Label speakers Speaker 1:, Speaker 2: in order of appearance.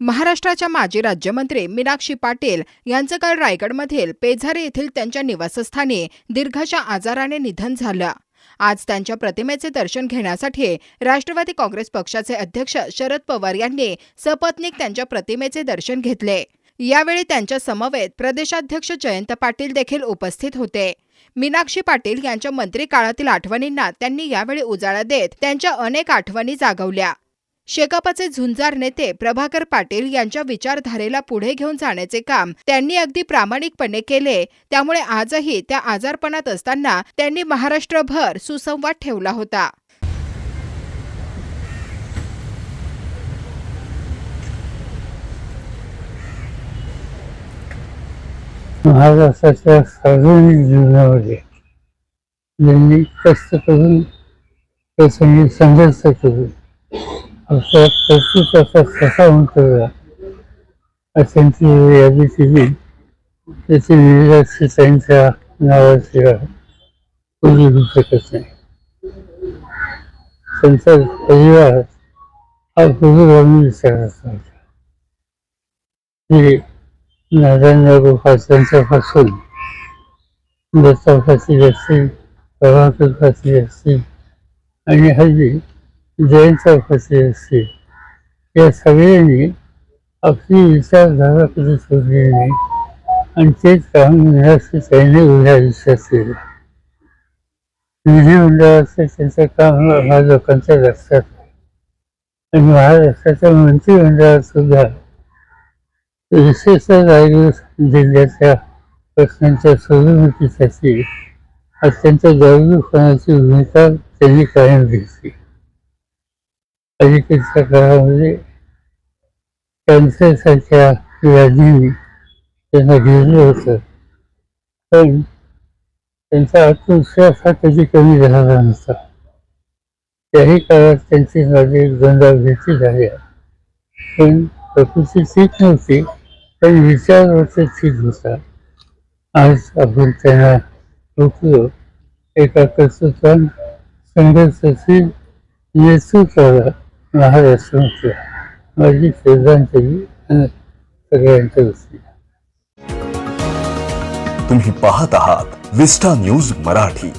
Speaker 1: महाराष्ट्राच्या माजी राज्यमंत्री मीनाक्षी पाटील यांचं काल रायगडमधील पेझारे येथील त्यांच्या निवासस्थानी दीर्घशा आजाराने निधन झालं. आज त्यांच्या प्रतिमेचे दर्शन घेण्यासाठी राष्ट्रवादी काँग्रेस पक्षाचे अध्यक्ष शरद पवार यांनी सपत्नीक त्यांच्या प्रतिमेचे दर्शन घेतले. यावेळी त्यांच्या समवेत प्रदेशाध्यक्ष जयंत पाटील देखील उपस्थित होते. मीनाक्षी पाटील यांच्या मंत्री काळातील आठवणींना त्यांनी यावेळी उजाळा देत त्यांच्या अनेक आठवणी जागवल्या. शेकापचे झुंजार नेते प्रभाकर पाटील यांच्या विचारधारेला पुढे घेऊन जाण्याचे काम त्यांनी अगदी प्रामाणिकपणे केले. त्यामुळे आजही त्या आजारपणात असताना त्यांनी महाराष्ट्रभर सुसंवाद ठेवला होता.
Speaker 2: महाराष्ट्राच्या सार्वजनिक जीवनामध्ये ज्यांनी कष्ट करून प्रसंगी संघर्ष करून आपल्या कर्तृत्वाचा कसा उंचवला अशांची यादी केली त्याची विविध त्यांच्या नावाशिवाय पूर्ण होऊ शकत नाही त्यांचा परिवार हा गुरुगामी विचाराचा होता हे नारायण गोपाळांच्यापासून दत्ता फाशी असतील प्रभाकर फाशी असतील आणि हल्ली जयंत फाशी असते या सगळ्यांनी आपली विचारधारा कधी सोडली नाही आणि तेच काम निराशिताईने उद्या आयुष्यात केलं विधिमंडळाचं त्यांचं काम हा लोकांच्या लक्षात आणि महाराष्ट्राच्या मंत्रिमंडळात सुद्धा विशेषतः रायगड जिल्ह्याच्या प्रश्नांच्या सोडवणुकीसाठी अत्यंत जागरूकपणाची भूमिका त्यांनी कायम घेतली. अलीकडच्या काळामध्ये कॅन्सरसारख्या व्याधींनी त्यांना घेरलं होतं पण त्यांचा आत्मविश्वास हा कधी कमी झाला नसता. त्याही काळात त्यांची माझी गंधा घेतली झाल्या पण प्रकृती ठीक नव्हती पण विचार होते ठीक होता. आज आपण त्यांना रोखलो एका कर्तृत्वान संघर्षशील नेतृत्वाला महाराष्ट्रातल्या माझी श्रद्धांजली सगळ्यांच्या वतीने
Speaker 3: तुम्ही पाहत आहात विस्टा न्यूज़ मराठी।